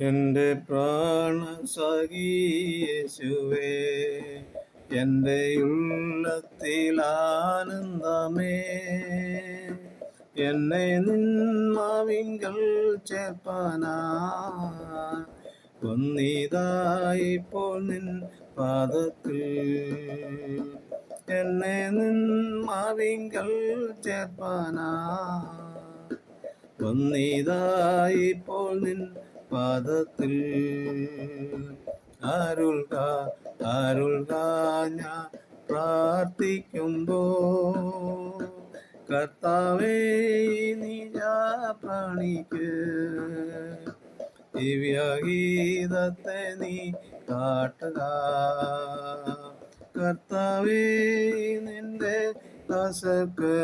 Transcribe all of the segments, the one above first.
എന്റെ പ്രാണ പ്രാണസഖിയേശുവേ എന്റെ ഉള്ളത്തിൽ ആനന്ദമേ. എന്നെ നിന്മാവിങ്കൽ ചേർപ്പാനാ ഒന്നിതായിപ്പോൾ നിൻ പാദത്തിൽ. എന്നെ നിന്മാവിങ്കൽ ചേർപ്പാനാ ഒന്നിതായിപ്പോൾ നിൻ പാദത്തിൽ. അരുൾ അരുൾ ഞാൻ പ്രാർത്ഥിക്കുമ്പോ കർത്താവേ നിജ പ്രാണിക്ക് ദിവ്യഗീതത്തെ നീ കാട്ടുക. കർത്താവേ നിന്റെ ദാസർക്ക്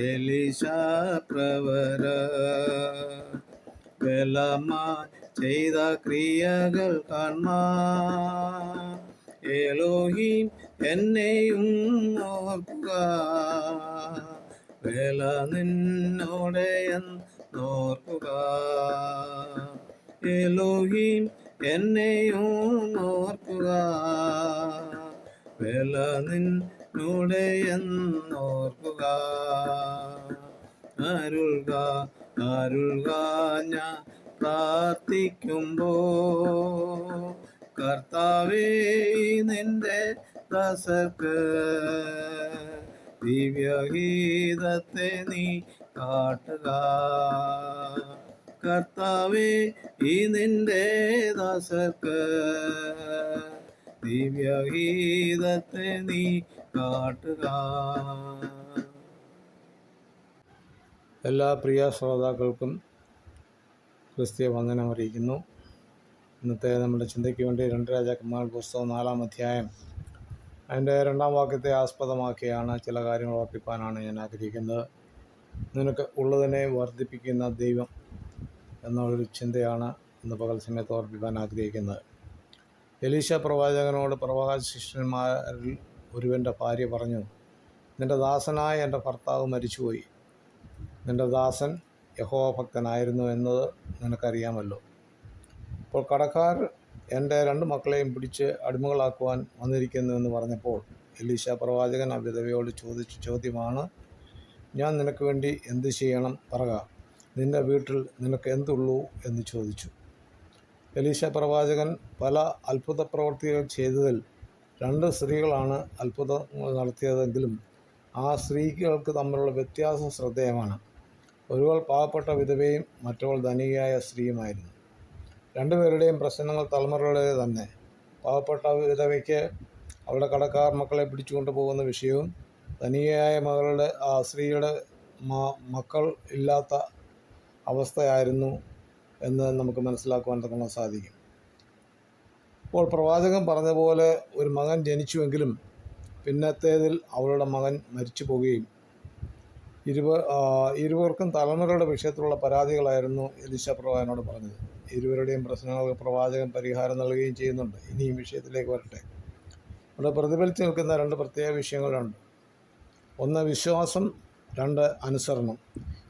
എലിശ പ്രവര. ചെയ്ത ക്രിയകൾ ഏലോഹിം എന്നെയും ഓർക്കുക വേല നിന്നോടെ നോർക്കുക. ഏലോഹിം എന്നെയും ഓർക്കുക. വേല നിന്നോടെ എന്നോർക്കുക. അരുൾക അരുൾക ഞാൻ പ്രാർത്ഥിക്കുമ്പോ കർത്താവേ നിന്റെ ദസർക്ക് ദിവ്യഗീതത്തെ നീ കാട്ടുക. കർത്താവേ ഈ നിന്റെ ദാസർക്ക് ദിവ്യഗീതത്തെ നീ കാട്ടുക. എല്ലാ പ്രിയ ശ്രോതാക്കൾക്കും ക്രിസ്തീയ വന്ദനം അറിയിക്കുന്നു. ഇന്നത്തെ നമ്മുടെ ചിന്തയ്ക്ക് വേണ്ടി രണ്ട് രാജാക്കന്മാർ പുസ്തകം നാലാം അധ്യായം അതിന്റെ രണ്ടാം വാക്യത്തെ ആസ്പദമാക്കിയാണ് ചില കാര്യങ്ങൾ ഓർപ്പിക്കാനാണ് ഞാൻ ആഗ്രഹിക്കുന്നത്. നിനക്ക് ഉള്ളതിനെ വർദ്ധിപ്പിക്കുന്ന ദൈവം എന്നുള്ളൊരു ചിന്തയാണ് ഇന്ന് പകൽ സമയത്ത് ഓർപ്പിക്കാൻ ആഗ്രഹിക്കുന്നത്. എലീശ പ്രവാചകനോട് പ്രവാചക ശിഷ്യന്മാരിൽ ഒരുവന്റെ ഭാര്യ പറഞ്ഞു നിന്റെ ദാസനായ എന്റെ ഭർത്താവ് മരിച്ചുപോയി. നിന്റെ ദാസൻ യഹോഭക്തനായിരുന്നു എന്നത് നിനക്കറിയാമല്ലോ. അപ്പോൾ കടക്കാർ എന്റെ രണ്ട് മക്കളെയും പിടിച്ച് അടിമകളാക്കുവാൻ വന്നിരിക്കുന്നു എന്ന് പറഞ്ഞപ്പോൾ എലീശ പ്രവാചകൻ ആ വിധവയോട് ചോദിച്ച ചോദ്യമാണ് ഞാൻ നിനക്ക് വേണ്ടി എന്ത് ചെയ്യണം? പറക. നിന്റെ വീട്ടിൽ നിനക്ക് എന്തുള്ളൂ? എന്ന് ചോദിച്ചു. എലീശ പ്രവാചകൻ പല അത്ഭുത പ്രവർത്തികൾ ചെയ്തതിൽ രണ്ട് സ്ത്രീകളാണ് അത്ഭുതങ്ങൾ നടത്തിയതെങ്കിലും ആ സ്ത്രീകൾക്ക് തമ്മിലുള്ള വ്യത്യാസം ശ്രദ്ധേയമാണ്. ഒരുവൾ പാവപ്പെട്ട വിധവയും മറ്റവൾ ധനികയായ സ്ത്രീയുമായിരുന്നു. രണ്ടുപേരുടെയും പ്രശ്നങ്ങൾ തലമുറകളുടെ തന്നെ. പാവപ്പെട്ട വിധവയ്ക്ക് അവളുടെ കടക്കാർ മക്കളെ പിടിച്ചുകൊണ്ടു പോകുന്ന വിഷയവും ധനികയായ മകളുടെ ആ സ്ത്രീയുടെ മക്കൾ ഇല്ലാത്ത അവസ്ഥയായിരുന്നു എന്ന് നമുക്ക് മനസ്സിലാക്കുവാൻ തക്കണം സാധിക്കും. അപ്പോൾ പ്രവാചകൻ പറഞ്ഞതുപോലെ ഒരു മകൻ ജനിച്ചുവെങ്കിലും പിന്നത്തേതിൽ അവളുടെ മകൻ മരിച്ചു പോവുകയും ഇരുവ ഇരുവർക്കും തലമുറയുടെ വിഷയത്തിലുള്ള പരാതികളായിരുന്നു എലിശ പ്രവാചകനോട് പറഞ്ഞത്. ഇരുവരുടെയും പ്രശ്നങ്ങൾക്ക് പ്രവാചകൻ പരിഹാരം നൽകുകയും ചെയ്യുന്നുണ്ട്. ഇനിയും വിഷയത്തിലേക്ക് വരട്ടെ. ഇവിടെ പ്രതിഫലിച്ച് നിൽക്കുന്ന രണ്ട് പ്രത്യേക വിഷയങ്ങളുണ്ട്. ഒന്ന് വിശ്വാസം രണ്ട് അനുസരണം.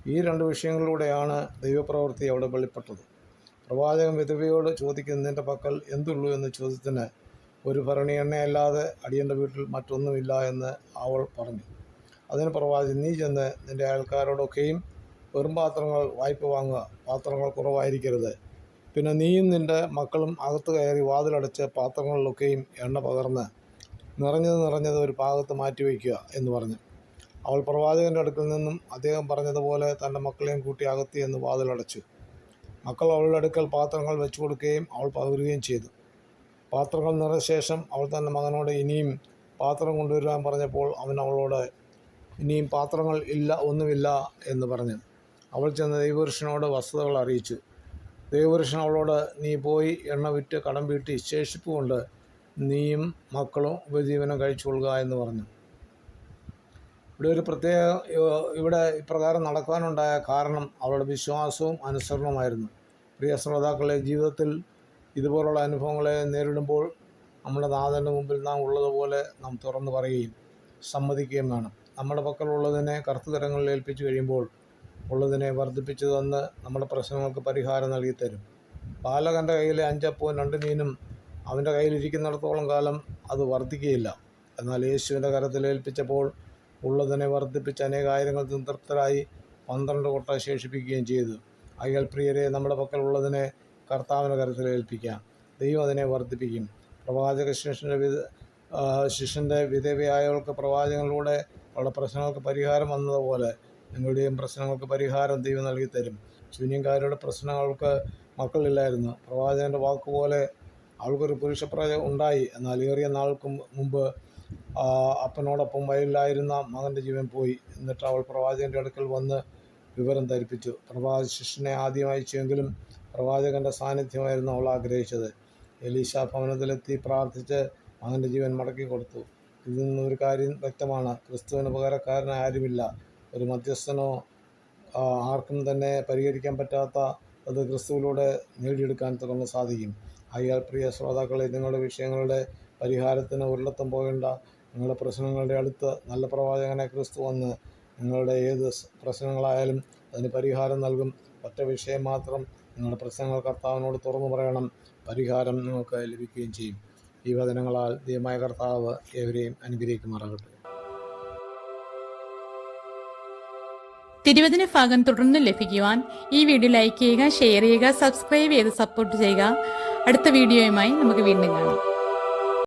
ഈ രണ്ട് വിഷയങ്ങളിലൂടെയാണ് ദൈവപ്രവൃത്തി അവിടെ വെളിപ്പെട്ടത്. പ്രവാചകൻ വിധവയോട് ചോദിക്കുന്നതിന്റെ പക്കൽ എന്തുള്ളൂ എന്ന ചോദ്യത്തിന് ഒരു ഭരണി എണ്ണയല്ലാതെ അടിയന്റെ വീട്ടിൽ മറ്റൊന്നുമില്ല എന്ന് അവൾ പറഞ്ഞു. അതിന് പ്രവാചകൻ നീ ചെന്ന് നിന്റെ അയൽക്കാരോടൊക്കെയും വെറും പാത്രങ്ങൾ വായ്പ വാങ്ങുക. പാത്രങ്ങൾ കുറവായിരിക്കരുത്. പിന്നെ നീയും നിന്റെ മക്കളും അകത്ത് കയറി വാതിലടച്ച് പാത്രങ്ങളിലൊക്കെയും എണ്ണ പകർന്ന് നിറഞ്ഞത് നിറഞ്ഞത് ഒരു ഭാഗത്ത് മാറ്റിവെക്കുക എന്ന് പറഞ്ഞു. അവൾ പ്രവാചകന്റെ അടുക്കിൽ നിന്നും അദ്ദേഹം പറഞ്ഞതുപോലെ തന്റെ മക്കളെയും കൂട്ടി അകത്തി എന്ന് വാതിലടച്ചു. മക്കൾ അവളുടെ അടുക്കൽ പാത്രങ്ങൾ വെച്ചു കൊടുക്കുകയും അവൾ പകരുകയും ചെയ്തു. പാത്രങ്ങൾ നിറഞ്ഞ ശേഷം അവൾ തന്റെ മകനോട് ഇനിയും പാത്രം കൊണ്ടുവരുവാൻ പറഞ്ഞപ്പോൾ അവൻ അവളോട് ഇനിയും പാത്രങ്ങൾ ഇല്ല ഒന്നുമില്ല എന്ന് പറഞ്ഞു. അവൾ ചെന്ന് ദൈവപുരുഷനോട് വസ്തുതകൾ അറിയിച്ചു. ദൈവപുരുഷൻ അവളോട് നീ പോയി എണ്ണ വിറ്റ് കടം വീട്ടി ശേഷിപ്പ് കൊണ്ട് നീയും മക്കളും ഉപജീവനം കഴിച്ചുകൊള്ളുക എന്ന് പറഞ്ഞു. ഇവിടെ ഒരു പ്രത്യേക ഇവിടെ ഇപ്രകാരം നടക്കാനുണ്ടായ കാരണം അവളുടെ വിശ്വാസവും അനുസരണവുമായിരുന്നു. പ്രിയ ശ്രോതാക്കളെ ജീവിതത്തിൽ ഇതുപോലുള്ള അനുഭവങ്ങളെ നേരിടുമ്പോൾ നമ്മുടെ നാഥന്റെ മുമ്പിൽ നാം ഉള്ളതുപോലെ നാം തുറന്നു പറയുകയും സമ്മതിക്കുകയും വേണം. നമ്മുടെ പക്കലുള്ളതിനെ കറുത്തുതരങ്ങളിൽ ഏൽപ്പിച്ചു കഴിയുമ്പോൾ ഉള്ളതിനെ വർദ്ധിപ്പിച്ചു തന്ന് നമ്മുടെ പ്രശ്നങ്ങൾക്ക് പരിഹാരം നൽകി തരും. ബാലകന്റെ കയ്യിലെ അഞ്ചപ്പവും രണ്ട് മീനും അവന്റെ കയ്യിലിരിക്കുന്നിടത്തോളം കാലം അത് വർദ്ധിക്കുകയില്ല. എന്നാൽ യേശുവിന്റെ കരത്തിൽ ഏൽപ്പിച്ചപ്പോൾ ഉള്ളതിനെ വർദ്ധിപ്പിച്ച് അനേകായിരങ്ങൾ തൃപ്തരായി പന്ത്രണ്ട് കൊട്ട ശേഷിപ്പിക്കുകയും ചെയ്തു. അയൽ പ്രിയരെ നമ്മുടെ പക്കലുള്ളതിനെ കർത്താവിന്റെ കരത്തിൽ ഏൽപ്പിക്കാം. ദൈവം അതിനെ വർദ്ധിപ്പിക്കും. പ്രവാചക ശിഷ്യന്റെ വിധ ശിഷ്യന്റെ വിധവയായവൾക്ക് പ്രവാചകങ്ങളിലൂടെ അവളുടെ പ്രശ്നങ്ങൾക്ക് പരിഹാരം വന്നതുപോലെ നിങ്ങളുടെയും പ്രശ്നങ്ങൾക്ക് പരിഹാരം ദൈവം നൽകി തരും. ശൂന്യക്കാരുടെ പ്രശ്നങ്ങൾക്ക് മക്കളില്ലായിരുന്നു. പ്രവാചകന്റെ വാക്കുപോലെ അവൾക്കൊരു പുരുഷപ്രജ ഉണ്ടായി. എന്നാൽ ഏറിയ നാൾക്കും മുമ്പ് അപ്പനോടൊപ്പം വയലിലായിരുന്ന മകന്റെ ജീവൻ പോയി. എന്നിട്ട് അവൾ പ്രവാചകന്റെ അടുക്കൽ വന്ന് വിവരം ധരിപ്പിച്ചു. പ്രവാചക ശിഷ്യനെ ആദ്യം അയച്ചുവെങ്കിലും പ്രവാചകന്റെ സാന്നിധ്യമായിരുന്നു അവൾ ആഗ്രഹിച്ചത്. എലീശ ഭവനത്തിലെത്തി പ്രാർത്ഥിച്ച് മകന്റെ ജീവൻ മടക്കി കൊടുത്തു. ഇതിൽ നിന്നൊരു കാര്യം വ്യക്തമാണ്. ക്രിസ്തുവിന് പകരക്കാരനായി ആരുമില്ല. ഒരു മധ്യസ്ഥനോ ആർക്കും തന്നെ പരിഹരിക്കാൻ പറ്റാത്ത അത് ക്രിസ്തുവിലൂടെ നേടിയെടുക്കാൻ തുടർന്ന് സാധിക്കും. അയാൾ പ്രിയ ശ്രോതാക്കളെ നിങ്ങളുടെ വിഷയങ്ങളുടെ പരിഹാരത്തിന് ഒരിടത്തും പോകേണ്ട നിങ്ങളുടെ പ്രശ്നങ്ങളുടെ അടുത്ത് നല്ല പ്രവാചകനെ ക്രിസ്തു വന്ന് നിങ്ങളുടെ ഏത് പ്രശ്നങ്ങളായാലും അതിന് പരിഹാരം നൽകും. ഒറ്റ വിഷയം മാത്രം നിങ്ങളുടെ പ്രശ്നങ്ങൾ കർത്താവിനോട് തുറന്നു പറയണം. പരിഹാരം നിങ്ങൾക്ക് ലഭിക്കുകയും ചെയ്യും. ഈ വചനങ്ങളാൽ ദൈവമായ കർത്താവ് ഏവരെയും അനുഗ്രഹിക്കുമാറാകട്ടെ. തിരുവചന ഭാഗം തുടർന്ന് ലഭിക്കുവാൻ ഈ വീഡിയോ ലൈക്ക് ചെയ്യുക ഷെയർ ചെയ്യുക സബ്സ്ക്രൈബ് ചെയ്ത് സപ്പോർട്ട് ചെയ്യുക. അടുത്ത വീഡിയോയുമായി നമുക്ക് വീണ്ടും കാണാം.